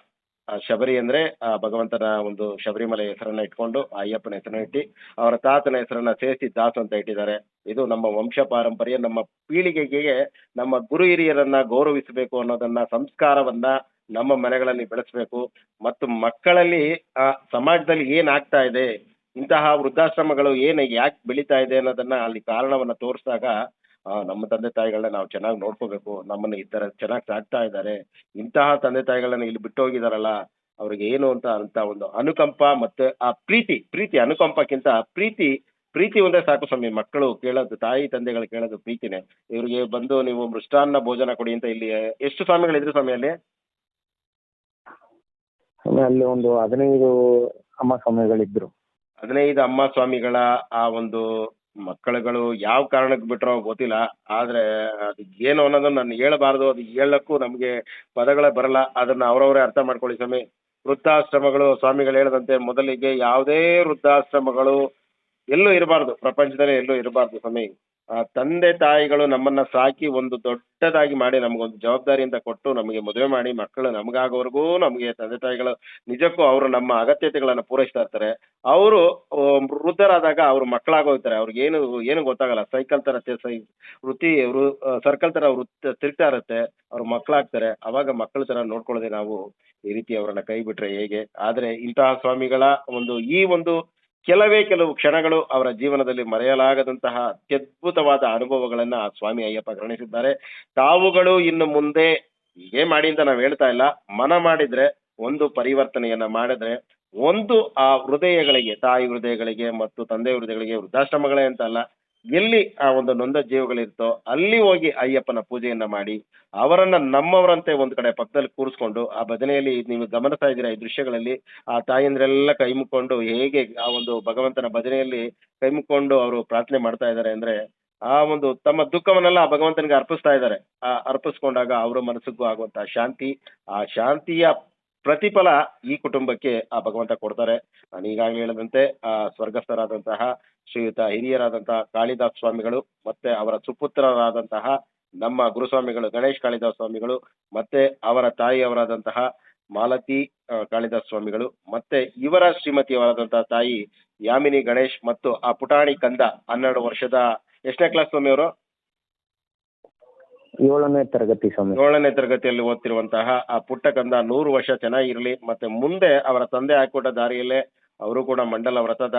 ಆ ಶಬರಿ ಅಂದ್ರೆ ಆ ಭಗವಂತನ ಒಂದು ಶಬರಿಮಲೆ ಹೆಸರನ್ನ ಇಟ್ಕೊಂಡು ಆ ಅಯ್ಯಪ್ಪನ ಹೆಸರನ್ನ ಇಟ್ಟು, ಅವರ ತಾತನ ಹೆಸರನ್ನ ಸೇರಿಸಿ ದಾಸ್ ಅಂತ ಇಟ್ಟಿದ್ದಾರೆ. ಇದು ನಮ್ಮ ವಂಶ ಪಾರಂಪರ್ಯ ನಮ್ಮ ಪೀಳಿಗೆಗೆ ನಮ್ಮ ಗುರು ಹಿರಿಯರನ್ನ ಗೌರವಿಸಬೇಕು ಅನ್ನೋದನ್ನ ಸಂಸ್ಕಾರವನ್ನ ನಮ್ಮ ಮನೆಗಳಲ್ಲಿ ಬೆಳೆಸಬೇಕು. ಮತ್ತು ಮಕ್ಕಳಲ್ಲಿ ಸಮಾಜದಲ್ಲಿ ಏನಾಗ್ತಾ ಇದೆ, ಇಂತಹ ವೃದ್ಧಾಶ್ರಮಗಳು ಏನು, ಯಾಕೆ ಬೆಳೀತಾ ಇದೆ ಅನ್ನೋದನ್ನ ಅಲ್ಲಿ ಕಾರಣವನ್ನ ತೋರಿಸಿದಾಗ ನಮ್ಮ ತಂದೆ ತಾಯಿಗಳನ್ನ ನಾವು ಚೆನ್ನಾಗಿ ನೋಡ್ಕೋಬೇಕು. ನಮ್ಮನ್ನ ಈ ಥರ ಚೆನ್ನಾಗಿ ಸಾಕ್ತಾ ಇದ್ದಾರೆ. ಇಂತಹ ತಂದೆ ತಾಯಿಗಳನ್ನ ಇಲ್ಲಿ ಬಿಟ್ಟು ಹೋಗಿದಾರಲ್ಲ, ಅವ್ರಿಗೆ ಏನು ಅಂತ ಅಂತ ಒಂದು ಅನುಕಂಪ ಮತ್ತೆ, ಆ ಪ್ರೀತಿ ಪ್ರೀತಿ ಅನುಕಂಪಕ್ಕಿಂತ ಪ್ರೀತಿ ಪ್ರೀತಿ ಒಂದೇ ಸಾಕು ಸ್ವಾಮಿ. ಮಕ್ಕಳು ಕೇಳೋದು, ತಾಯಿ ತಂದೆಗಳು ಕೇಳೋದು ಪ್ರೀತಿನೇ. ಇವ್ರಿಗೆ ಬಂದು ನೀವು ಮೃಷ್ಟಾನ್ನ ಭೋಜನ ಕೊಡಿ ಅಂತ ಇಲ್ಲಿ, ಎಷ್ಟು ಸ್ವಾಮಿಗಳಿದ್ರು ಸ್ವಾಮಿ ಅಲ್ಲಿ? ಅಲ್ಲಿ ಒಂದು ಹದಿನೈದು ಅಮ್ಮ ಸ್ವಾಮಿಗಳಿದ್ರು. ಹದಿನೈದು ಅಮ್ಮ ಸ್ವಾಮಿಗಳ ಆ ಒಂದು ಮಕ್ಕಳುಗಳು ಯಾವ ಕಾರಣಕ್ಕೆ ಬಿಟ್ರೋ ಗೊತ್ತಿಲ್ಲ. ಆದ್ರೆ ಅದು ಏನು ಅನ್ನೋದನ್ನ ನಾನು ಹೇಳಬಾರ್ದು, ಅದು ಹೇಳಕ್ಕೂ ನಮಗೆ ಪದಗಳೇ ಬರಲ್ಲ. ಅದನ್ನ ಅವರವರೇ ಅರ್ಥ ಮಾಡ್ಕೊಳ್ಳಿ ಸ್ವಾಮಿ. ವೃದ್ಧಾಶ್ರಮಗಳು ಸ್ವಾಮಿಗಳು ಹೇಳದಂತೆ ಮೊದಲಿಗೆ ಯಾವುದೇ ವೃದ್ಧಾಶ್ರಮಗಳು ಎಲ್ಲೂ ಇರಬಾರ್ದು. ಪ್ರಪಂಚದಲ್ಲಿ ಎಲ್ಲೂ ಇರಬಾರ್ದು ಸ್ವಾಮಿ. ತಂದೆ ತಾಯಿಗಳು ನಮ್ಮನ್ನ ಸಾಕಿ ಒಂದು ದೊಡ್ಡದಾಗಿ ಮಾಡಿ ನಮಗೊಂದು ಜವಾಬ್ದಾರಿಯಿಂದ ಕೊಟ್ಟು ನಮಗೆ ಮದುವೆ ಮಾಡಿ ಮಕ್ಕಳು ನಮಗಾಗೋವರೆಗೂ ನಮಗೆ ತಂದೆ ತಾಯಿಗಳು ನಿಜಕ್ಕೂ ಅವರು ನಮ್ಮ ಅಗತ್ಯತೆಗಳನ್ನು ಪೂರೈಸ್ತಾ ಇರ್ತಾರೆ. ಅವರು ವೃದ್ಧರಾದಾಗ ಅವರು ಮಕ್ಕಳಾಗೋಗ್ತಾರೆ ಅವ್ರಿಗೆ ಏನು ಏನು ಗೊತ್ತಾಗಲ್ಲ. ಸೈಕಲ್ ತರ ಸೈ, ವೃತ್ತಿ ಸರ್ಕಲ್ ಥರ ವೃತ್ತ ತಿರುಗ್ತಾ ಇರುತ್ತೆ. ಅವ್ರು ಮಕ್ಕಳಾಗ್ತಾರೆ. ಅವಾಗ ಮಕ್ಕಳ ತರ ನೋಡ್ಕೊಳ್ಳೋದೆ ನಾವು ಈ ರೀತಿ ಅವರನ್ನ ಕೈ ಬಿಟ್ರೆ ಹೇಗೆ? ಆದರೆ ಇಂತಹ ಸ್ವಾಮಿಗಳ ಒಂದು ಈ ಒಂದು ಕೆಲವೇ ಕೆಲವು ಕ್ಷಣಗಳು ಅವರ ಜೀವನದಲ್ಲಿ ಮರೆಯಲಾಗದಂತಹ ಅತ್ಯದ್ಭುತವಾದ ಅನುಭವಗಳನ್ನ ಸ್ವಾಮಿ ಅಯ್ಯಪ್ಪ ಗ್ರಹಣಿಸಿದ್ದಾರೆ ತಾವುಗಳು ಇನ್ನು ಮುಂದೆ ಹೀಗೆ ಮಾಡಿ ಅಂತ ನಾವು ಹೇಳ್ತಾ ಇಲ್ಲ. ಮನ ಮಾಡಿದ್ರೆ, ಒಂದು ಪರಿವರ್ತನೆಯನ್ನ ಮಾಡಿದ್ರೆ, ಒಂದು ಆ ಹೃದಯಗಳಿಗೆ, ತಾಯಿ ಹೃದಯಗಳಿಗೆ ಮತ್ತು ತಂದೆ ಹೃದಯಗಳಿಗೆ ವೃದ್ಧಾಶ್ರಮಗಳೇ ಅಂತ ಅಲ್ಲ ಎಲ್ಲಿ ಆ ಒಂದು ನೊಂದ ಜೀವಗಳಿರ್ತೋ ಅಲ್ಲಿ ಹೋಗಿ ಅಯ್ಯಪ್ಪನ ಪೂಜೆಯನ್ನ ಮಾಡಿ, ಅವರನ್ನ ನಮ್ಮವರಂತೆ ಒಂದು ಕಡೆ ಪಕ್ಕದಲ್ಲಿ ಕೂರಿಸ್ಕೊಂಡು, ಆ ಭಜನೆಯಲ್ಲಿ ನೀವು ಗಮನಿಸ್ತಾ ಇದ್ದೀರಾ ಈ ದೃಶ್ಯಗಳಲ್ಲಿ, ಆ ತಾಯಂದ್ರೆಲ್ಲ ಕೈ ಮುಕ್ಕೊಂಡು ಹೇಗೆ ಆ ಒಂದು ಭಗವಂತನ ಭಜನೆಯಲ್ಲಿ ಕೈ ಮುಕ್ಕೊಂಡು ಅವರು ಪ್ರಾರ್ಥನೆ ಮಾಡ್ತಾ ಇದ್ದಾರೆ ಅಂದ್ರೆ, ಆ ಒಂದು ತಮ್ಮ ದುಃಖವನ್ನೆಲ್ಲ ಆ ಭಗವಂತನಿಗೆ ಅರ್ಪಿಸ್ತಾ ಇದ್ದಾರೆ. ಆ ಅರ್ಪಿಸ್ಕೊಂಡಾಗ ಅವರ ಮನಸ್ಸಿಗೂ ಆಗುವಂತಹ ಶಾಂತಿ, ಆ ಶಾಂತಿಯ ಪ್ರತಿಫಲ ಈ ಕುಟುಂಬಕ್ಕೆ ಆ ಭಗವಂತ ಕೊಡ್ತಾರೆ. ನಾನು ಈಗಾಗಲೇ ಹೇಳಿದಂತೆ, ಆ ಸ್ವರ್ಗಸ್ಥರಾದಂತಹ ಶ್ರೀಯುತ ಹಿರಿಯರಾದಂತಹ ಕಾಳಿದಾಸ್ ಸ್ವಾಮಿಗಳು ಮತ್ತೆ ಅವರ ಸುಪುತ್ರರಾದಂತಹ ನಮ್ಮ ಗುರುಸ್ವಾಮಿಗಳು ಗಣೇಶ್ ಕಾಳಿದಾಸ್ ಸ್ವಾಮಿಗಳು ಮತ್ತೆ ಅವರ ತಾಯಿಯವರಾದಂತಹ ಮಾಲತಿ ಕಾಳಿದಾಸ ಕಾಳಿದಾಸ್ ಸ್ವಾಮಿಗಳು ಮತ್ತೆ ಇವರ ಶ್ರೀಮತಿಯವರಾದಂತಹ ತಾಯಿ ಯಾಮಿನಿ ಗಣೇಶ್ ಮತ್ತು ಆ ಪುಟಾಣಿ ಕಂದ ಹನ್ನೆರಡು ವರ್ಷದ ಎಷ್ಟನೇ ಕ್ಲಾಸ್ ಸ್ವಾಮಿ ಅವರು? ಏಳನೇ ತರಗತಿ ಸ್ವಾಮಿ. ಏಳನೇ ತರಗತಿಯಲ್ಲಿ ಓದ್ತಿರುವಂತಹ ಆ ಪುಟ್ಟ ಕಂದ ನೂರು ವರ್ಷ ಚೆನ್ನಾಗಿರಲಿ ಮತ್ತೆ ಮುಂದೆ ಅವರ ತಂದೆ ಹಾಕಿಕೊಟ್ಟ ದಾರಿಯಲ್ಲೇ ಅವರು ಕೂಡ ಮಂಡಲ ವ್ರತದ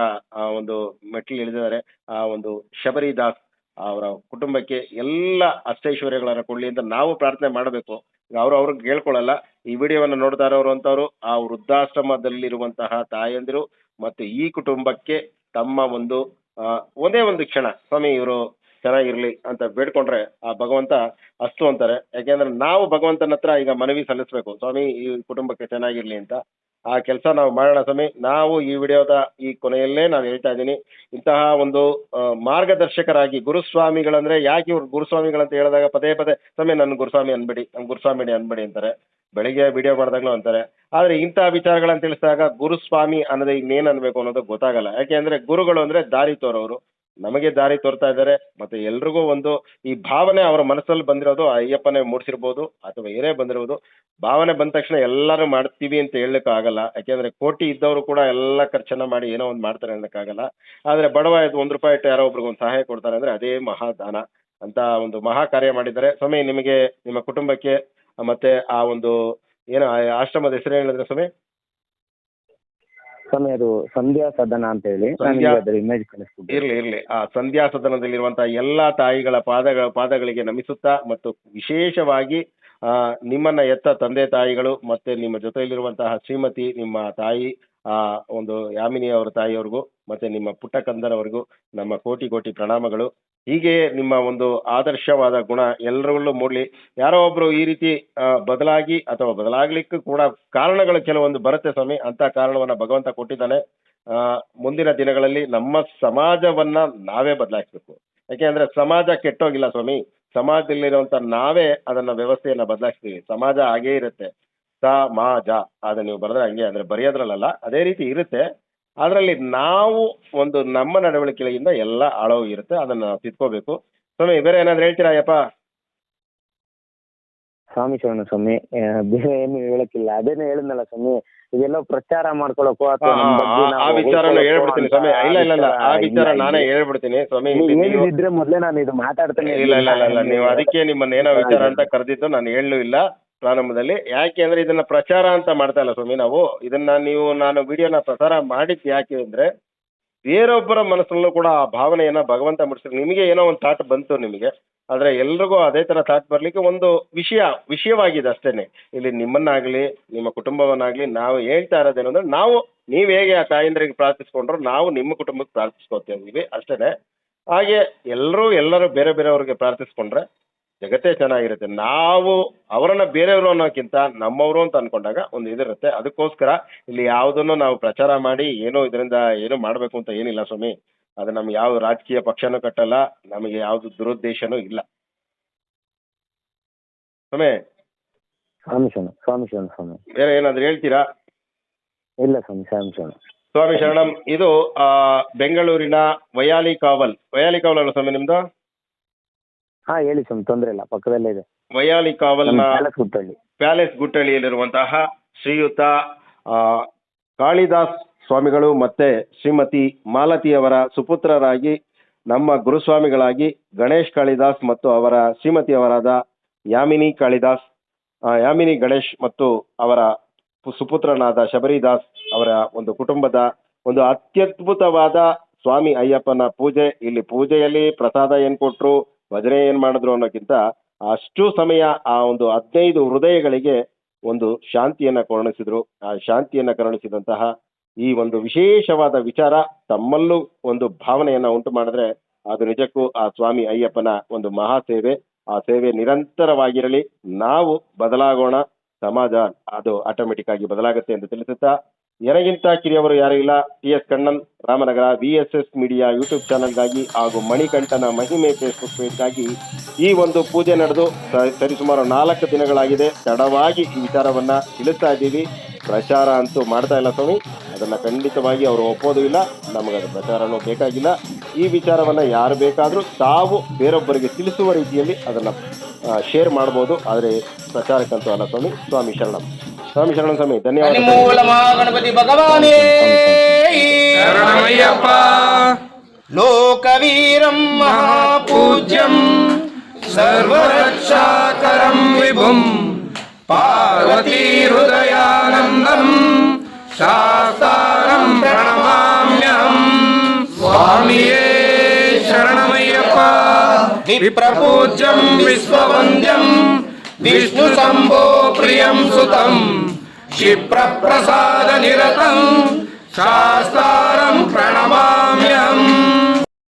ಒಂದು ಮೆಟ್ಟಿಲು ಇಳಿದಿದ್ದಾರೆ. ಆ, ಒಂದು ಶಬರಿ ದಾಸ್ ಅವರ ಕುಟುಂಬಕ್ಕೆ ಎಲ್ಲ ಅಷ್ಟೈಶ್ವರ್ಯಗಳನ್ನು ಕೊಡಲಿ ಅಂತ ನಾವು ಪ್ರಾರ್ಥನೆ ಮಾಡಬೇಕು. ಅವರು ಅವ್ರಿಗೆ ಕೇಳ್ಕೊಳ್ಳಲ್ಲ. ಈ ವಿಡಿಯೋವನ್ನು ನೋಡ್ತಾ ಇರೋರು ಅಂತವರು, ಆ ವೃದ್ಧಾಶ್ರಮದಲ್ಲಿರುವಂತಹ ತಾಯಂದಿರು ಮತ್ತು ಈ ಕುಟುಂಬಕ್ಕೆ ತಮ್ಮ ಒಂದು ಒಂದೇ ಒಂದು ಕ್ಷಣ, ಸ್ವಾಮಿ ಇವರು ಚೆನ್ನಾಗಿರ್ಲಿ ಅಂತ ಬೇಡ್ಕೊಂಡ್ರೆ ಆ ಭಗವಂತ ಅಷ್ಟು ಅಂತಾರೆ. ಯಾಕೆಂದ್ರೆ ನಾವು ಭಗವಂತನ ಹತ್ರ ಈಗ ಮನವಿ ಸಲ್ಲಿಸ್ಬೇಕು. ಸ್ವಾಮಿ ಈ ಕುಟುಂಬಕ್ಕೆ ಚೆನ್ನಾಗಿರ್ಲಿ ಅಂತ. ಆ ಕೆಲಸ ನಾವು ಮಾಡೋಣ ಸ್ವಾಮಿ. ನಾವು ಈ ವಿಡಿಯೋದ ಈ ಕೊನೆಯಲ್ಲೇ ನಾನು ಹೇಳ್ತಾ ಇದ್ದೀನಿ. ಇಂತಹ ಒಂದು ಮಾರ್ಗದರ್ಶಕರಾಗಿ ಗುರುಸ್ವಾಮಿಗಳಂದ್ರೆ ಯಾಕೆ ಇವ್ರು ಗುರುಸ್ವಾಮಿಗಳಂತ ಹೇಳಿದಾಗ ಪದೇ ಪದೇ, ಸ್ವಾಮಿ ನನ್ನ ಗುರುಸ್ವಾಮಿ ಅನ್ಬೇಡಿ ನಮ್ಮ ಗುರುಸ್ವಾಮಿನೇ ಅನ್ಬೇಡಿ ಅಂತಾರೆ. ಬೆಳಿಗ್ಗೆ ವಿಡಿಯೋ ಮಾಡಿದಾಗಲೂ ಅಂತಾರೆ. ಆದರೆ ಇಂತಹ ವಿಚಾರಗಳನ್ನ ತಿಳಿಸಿದಾಗ ಗುರುಸ್ವಾಮಿ ಅನ್ನೋದೇ ಇನ್ನೇನು ಅನ್ಬೇಕು ಅನ್ನೋದು ಗೊತ್ತಾಗಲ್ಲ. ಯಾಕೆಂದ್ರೆ ಗುರುಗಳು ಅಂದ್ರೆ ದಾರಿ ತೋರೋರು. ನಮಗೆ ದಾರಿ ತೋರ್ತಾ ಇದ್ದಾರೆ. ಮತ್ತೆ ಎಲ್ರಿಗೂ ಒಂದು ಈ ಭಾವನೆ ಅವರ ಮನಸ್ಸಲ್ಲಿ ಬಂದಿರೋದು ಅಯ್ಯಪ್ಪನೇ ಮೂಡಿಸಿರ್ಬೋದು ಅಥವಾ ಏನೇ ಬಂದಿರ್ಬೋದು. ಭಾವನೆ ಬಂದ ತಕ್ಷಣ ಎಲ್ಲರೂ ಮಾಡ್ತೀವಿ ಅಂತ ಹೇಳಲಿಕ್ಕೆ ಆಗಲ್ಲ. ಯಾಕೆಂದ್ರೆ ಕೋಟಿ ಇದ್ದವರು ಕೂಡ ಎಲ್ಲ ಖರ್ಚನ್ನ ಮಾಡಿ ಏನೋ ಒಂದು ಮಾಡ್ತಾರೆ ಅನ್ನೋಕ್ಕಾಗಲ್ಲ ಆದ್ರೆ ಬಡವ ಒಂದು ರೂಪಾಯಿ ಇಟ್ಟು ಯಾರೋ ಒಬ್ರಿಗೆ ಒಂದು ಸಹಾಯ ಕೊಡ್ತಾರೆ ಅಂದ್ರೆ ಅದೇ ಮಹಾದಾನ ಅಂತ ಒಂದು ಮಹಾ ಕಾರ್ಯ ಮಾಡಿದ್ದಾರೆ. ಸ್ವಾಮಿ, ನಿಮಗೆ ನಿಮ್ಮ ಕುಟುಂಬಕ್ಕೆ ಮತ್ತೆ ಆ ಒಂದು ಏನು ಆಶ್ರಮದ ಹೆಸರು ಹೇಳಿದ್ರೆ ಸ್ವಾಮಿ? ಸ್ವಾಮಿ ಅದು ಸಂಧ್ಯಾ ಸದನ ಅಂತ ಹೇಳಿ ಸಂಧ್ಯಾ- ಅದರ ಇಮೇಜ್ ಕಳಿಸ್ತೀನಿ. ಇರ್ಲಿ ಇರ್ಲಿ. ಆ ಸಂಧ್ಯಾ ಸದನದಲ್ಲಿರುವಂತಹ ಎಲ್ಲಾ ತಾಯಿಗಳ ಪಾದಗಳ ಪಾದಗಳಿಗೆ ನಮಿಸುತ್ತಾ ಮತ್ತು ವಿಶೇಷವಾಗಿ ಆ ನಿಮ್ಮನ್ನ ಎತ್ತ ತಂದೆ ತಾಯಿಗಳು ಮತ್ತೆ ನಿಮ್ಮ ಜೊತೆಯಲ್ಲಿರುವಂತಹ ಶ್ರೀಮತಿ ನಿಮ್ಮ ತಾಯಿ ಒಂದು ಯಾಮಿನಿ ಅವರ ತಾಯಿಯವ್ರಿಗೂ ಮತ್ತೆ ನಿಮ್ಮ ಪುಟ್ಟ ಕಂದರವರೆಗೂ ನಮ್ಮ ಕೋಟಿ ಕೋಟಿ ಪ್ರಣಾಮಗಳು. ಹೀಗೆ ನಿಮ್ಮ ಒಂದು ಆದರ್ಶವಾದ ಗುಣ ಎಲ್ಲರಲ್ಲೂ ಮೂಡಲಿ. ಯಾರೋ ಒಬ್ರು ಈ ರೀತಿ ಬದಲಾಗಿ ಅಥವಾ ಬದಲಾಗ್ಲಿಕ್ಕೆ ಕೂಡ ಕಾರಣಗಳು ಕೆಲವೊಂದು ಬರುತ್ತೆ ಸ್ವಾಮಿ ಅಂತ ಕಾರಣವನ್ನ ಭಗವಂತ ಕೊಟ್ಟಿದ್ದಾನೆ. ಆ, ಮುಂದಿನ ದಿನಗಳಲ್ಲಿ ನಮ್ಮ ಸಮಾಜವನ್ನ ನಾವೇ ಬದಲಾಯಿಸಬೇಕು. ಯಾಕೆಂದ್ರೆ ಸಮಾಜ ಕೆಟ್ಟೋಗಿಲ್ಲ ಸ್ವಾಮಿ. ಸಮಾಜದಲ್ಲಿರುವಂತ ನಾವೇ ಅದನ್ನ ವ್ಯವಸ್ಥೆಯನ್ನ ಬದಲಾಯಿಸ್ತೀವಿ. ಸಮಾಜ ಹಾಗೇ ಇರುತ್ತೆ. ಸಮಾಜ ಅದನ್ನ ನೀವು ಬರೆದ್ರೆ ಹಂಗೆ ಅಂದ್ರೆ ಬರೆಯೋದ್ರಲ್ಲ ಅದೇ ರೀತಿ ಇರುತ್ತೆ. ಅದರಲ್ಲಿ ನಾವು ಒಂದು ನಮ್ಮ ನಡವಳಿಕೆಯಿಂದ ಎಲ್ಲ ಆಳೋಗಿರುತ್ತೆ ಅದನ್ನ ನಾವು ತಿದ್ಕೋಬೇಕು. ಸ್ವಾಮಿ ಬೇರೆ ಏನಾದ್ರು ಹೇಳ್ತೀರಾ ಯಪ್ಪ ಸ್ವಾಮಿ ಶರಣ ಸ್ವಾಮಿ ಬೇರೆ ಏನು ಹೇಳಕ್ಕಿಲ್ಲ. ಅದೇನೇ ಹೇಳಿದ್ನಲ್ಲ ಸ್ವಾಮಿ ಇದೆಲ್ಲ ಪ್ರಚಾರ ಮಾಡ್ಕೊಳಕ್ಕೋ ಅಥವಾ ಆ, ವಿಚಾರ ಹೇಳ್ಬಿಡ್ತೀನಿ ಸ್ವಾಮಿ. ಇಲ್ಲ ಇಲ್ಲ ಇಲ್ಲ ಆ ವಿಚಾರ. ನಾನೇ ಹೇಳ್ಬಿಡ್ತೀನಿ ಸ್ವಾಮಿ. ಇದ್ರೆ ಹೇಳಿದ್ರೆ ಮೊದಲೇ ನಾನು ಇದು ಮಾತಾಡ್ತೇನೆ. ಇಲ್ಲ ಇಲ್ಲ ಇಲ್ಲ ಇಲ್ಲ. ನೀವು ಅದಕ್ಕೆ ನಿಮ್ಮನ್ನ ಏನೋ ವಿಚಾರ ಅಂತ ಕರೆದಿದ್ದು ನಾನು ಹೇಳಲೂ ಇಲ್ಲ. ಪ್ರಾರಂಭದಲ್ಲಿ. ಯಾಕೆ ಅಂದ್ರೆ ಇದನ್ನ ಪ್ರಚಾರ ಅಂತ ಮಾಡ್ತಾ ಇಲ್ಲ ಸ್ವಾಮಿ ನಾವು. ಇದನ್ನ ನೀವು, ನಾನು ವಿಡಿಯೋನ ಪ್ರಸಾರ ಮಾಡಿದ್ ಯಾಕೆ ಅಂದ್ರೆ, ಬೇರೊಬ್ಬರ ಮನಸ್ಸಲ್ಲೂ ಕೂಡ ಆ ಭಾವನೆಯನ್ನ ಭಗವಂತ ಮುಡಿಸಿದ್ರು ನಿಮಗೆ ಏನೋ ಒಂದು ಥಾಟ್ ಬಂತು ನಿಮಗೆ. ಆದ್ರೆ ಎಲ್ರಿಗೂ ಅದೇ ತರ ಥಾಟ್ ಬರ್ಲಿಕ್ಕೆ ಒಂದು ವಿಷಯ, ವಿಷಯವಾಗಿದೆ ಅಷ್ಟೇನೆ. ಇಲ್ಲಿ ನಿಮ್ಮನ್ನಾಗ್ಲಿ, ನಿಮ್ಮ ಕುಟುಂಬವನ್ನಾಗ್ಲಿ ನಾವು ಹೇಳ್ತಾ ಇರೋದೇನು ನಾವು, ನೀವು ಹೇಗೆ ಆ ತಾಯಂದ್ರಿಗೆ ಪ್ರಾರ್ಥಿಸ್ಕೊಂಡ್ರು, ನಾವು ನಿಮ್ಮ ಕುಟುಂಬಕ್ಕೆ ಪ್ರಾರ್ಥಿಸ್ಕೊತೀವಿ ಅಷ್ಟೇನೆ. ಹಾಗೆ ಎಲ್ಲರೂ ಎಲ್ಲರೂ ಬೇರೆ ಬೇರೆಯವ್ರಿಗೆ ಪ್ರಾರ್ಥಿಸ್ಕೊಂಡ್ರೆ ಜಗತ್ತೇ ಚೆನ್ನಾಗಿರುತ್ತೆ. ನಾವು ಅವರನ್ನ ಬೇರೆಯವರು ಅನ್ನೋಕ್ಕಿಂತ ನಮ್ಮವರು ಅಂತ ಅನ್ಕೊಂಡಾಗ ಒಂದು ಇದಿರುತ್ತೆ. ಅದಕ್ಕೋಸ್ಕರ ಇಲ್ಲಿ ಯಾವುದನ್ನು ನಾವು ಪ್ರಚಾರ ಮಾಡಿ ಏನೋ ಇದರಿಂದ ಏನೋ ಮಾಡಬೇಕು ಅಂತ ಏನಿಲ್ಲ ಸ್ವಾಮಿ. ಅದು ನಮ್ಗೆ ಯಾವ ರಾಜಕೀಯ ಪಕ್ಷನೂ ಕಟ್ಟಲ್ಲ ನಮಗೆ ಯಾವುದು ದುರುದ್ದೇಶನೂ ಇಲ್ಲ. ಸ್ವಾಮಿ. ಸ್ವಾಮಿ ಶರಣ ಸ್ವಾಮಿ ಶರಣ ಸ್ವಾಮಿ. ಬೇರೆ ಏನಾದ್ರು ಹೇಳ್ತೀರಾ? ಇಲ್ಲ ಸ್ವಾಮಿ ಸ್ವಾಮಿ ಶರಣ. ಸ್ವಾಮಿ ಶರಣಂ ಇದು ಬೆಂಗಳೂರಿನ ವಯಾಲಿ ಕಾವಲ್. ವಯಾಲಿ ಕಾವಲ್ ಅಲ್ಲ ಸ್ವಾಮಿ ನಿಮ್ದು? ಹಾ ಹೇಳಿ ಸ್ವಾಮಿ ತೊಂದ್ರೆ ಇಲ್ಲ ಪಕ್ಕದಲ್ಲೇ ಇದೆ. ವಯಾಲಿ ಕಾವಲ್ನ ಪ್ಯಾಲೇಸ್ ಗುಟ್ಟಳ್ಳಿ. ಪ್ಯಾಲೇಸ್ ಗುಟ್ಟಳ್ಳಿಯಲ್ಲಿರುವಂತಹ ಶ್ರೀಯುತ ಆ, ಕಾಳಿದಾಸ್ ಸ್ವಾಮಿಗಳು ಮತ್ತೆ ಶ್ರೀಮತಿ ಮಾಲತಿಯವರ ಸುಪುತ್ರರಾಗಿ ನಮ್ಮ ಗುರುಸ್ವಾಮಿಗಳಾಗಿ ಗಣೇಶ್ ಕಾಳಿದಾಸ್ ಮತ್ತು ಅವರ ಶ್ರೀಮತಿಯವರಾದ ಯಾಮಿನಿ ಕಾಳಿದಾಸ್ ಆ, ಯಾಮಿನಿ ಗಣೇಶ್ ಮತ್ತು ಅವರ ಪು- ಸುಪುತ್ರನಾದ ಶಬರಿದಾಸ್ ಅವರ ಒಂದು ಕುಟುಂಬದ ಒಂದು ಅತ್ಯದ್ಭುತವಾದ ಸ್ವಾಮಿ ಅಯ್ಯಪ್ಪನ ಪೂಜೆ. ಇಲ್ಲಿ ಪೂಜೆಯಲ್ಲಿ ಪ್ರಸಾದ ಏನ್ ಕೊಟ್ರು? ಭಜನೆ ಏನ್ ಮಾಡಿದ್ರು ಅನ್ನೋಕ್ಕಿಂತ ಅಷ್ಟು ಸಮಯ ಆ ಒಂದು ಹದಿನೈದು ಹೃದಯಗಳಿಗೆ ಒಂದು ಶಾಂತಿಯನ್ನ ಕರುಣಿಸಿದ್ರು. ಆ ಶಾಂತಿಯನ್ನ ಕರುಣಿಸಿದಂತಹ ಈ ಒಂದು ವಿಶೇಷವಾದ ವಿಚಾರ ತಮ್ಮಲ್ಲೂ ಒಂದು ಭಾವನೆಯನ್ನ ಉಂಟು ಮಾಡಿದ್ರೆ ಅದು ನಿಜಕ್ಕೂ ಆ ಸ್ವಾಮಿ ಅಯ್ಯಪ್ಪನ ಒಂದು ಮಹಾ ಸೇವೆ ಆ ಸೇವೆ ನಿರಂತರವಾಗಿರಲಿ. ನಾವು ಬದಲಾಗೋಣ. ಸಮಾಜ ಅದು ಆಟೋಮೆಟಿಕ್ ಆಗಿ ಬದಲಾಗುತ್ತೆ ಎಂದು ತಿಳಿಸುತ್ತಾ ನನಗಿಂತ ಕಿರಿಯವರು ಯಾರು ಇಲ್ಲ. T S Kannan, Ramanagara V S S media YouTube ಚಾನಲ್ಗಾಗಿ ಹಾಗೂ ಮಣಿಕಂಠನ ಮಹಿಮೆ ಫೇಸ್ಬುಕ್ ಪೇಜ್ಗಾಗಿ ಈ ಒಂದು ಪೂಜೆ ನಡೆದು ಸರಿಸುಮಾರು ನಾಲ್ಕು ದಿನಗಳಾಗಿದೆ. ತಡವಾಗಿ ಈ ವಿಚಾರವನ್ನ ತಿಳಿಸ್ತಾ ಇದ್ದೀವಿ. ಪ್ರಚಾರ ಅಂತೂ ಮಾಡ್ತಾ ಇಲ್ಲ ಸ್ವಾಮಿ. ಅದನ್ನ ಖಂಡಿತವಾಗಿ ಅವರು ಒಪ್ಪೋದು ಇಲ್ಲ ನಮಗದು ಪ್ರಚಾರನೂ ಬೇಕಾಗಿಲ್ಲ. ಈ ವಿಚಾರವನ್ನು ಯಾರು ಬೇಕಾದರೂ ತಾವು ಬೇರೊಬ್ಬರಿಗೆ ತಿಳಿಸುವ ರೀತಿಯಲ್ಲಿ ಅದನ್ನು ಶೇರ್ ಮಾಡ್ಬೋದು. ಆದರೆ ಪ್ರಚಾರಕ್ಕಂತೂ ಅಲ್ಲ ಸ್ವಾಮಿ ಸ್ವಾಮಿ ಶರಣಂ. ಸ್ವಾಮಿ ಶರಣ ಸ್ವಾಮಿ ಧನ್ಯವಾದ. ಮೂಲ ಮಹಾಗಣಪತಿ ಭಗವಾನೇ. ಶರಣಮಯ್ಯಪ್ಪ. ಲೋಕವೀರಂ శాస్త్రం ప్రణమామ్యం స్వామియే శరణమయ్యప్ప. విప్రపూజ్యం విశ్వవంద్యం. విష్ణు సంభో ప్రియం సుతం. క్షిప్ర నిరతం. శాస్త్రం ప్రణమా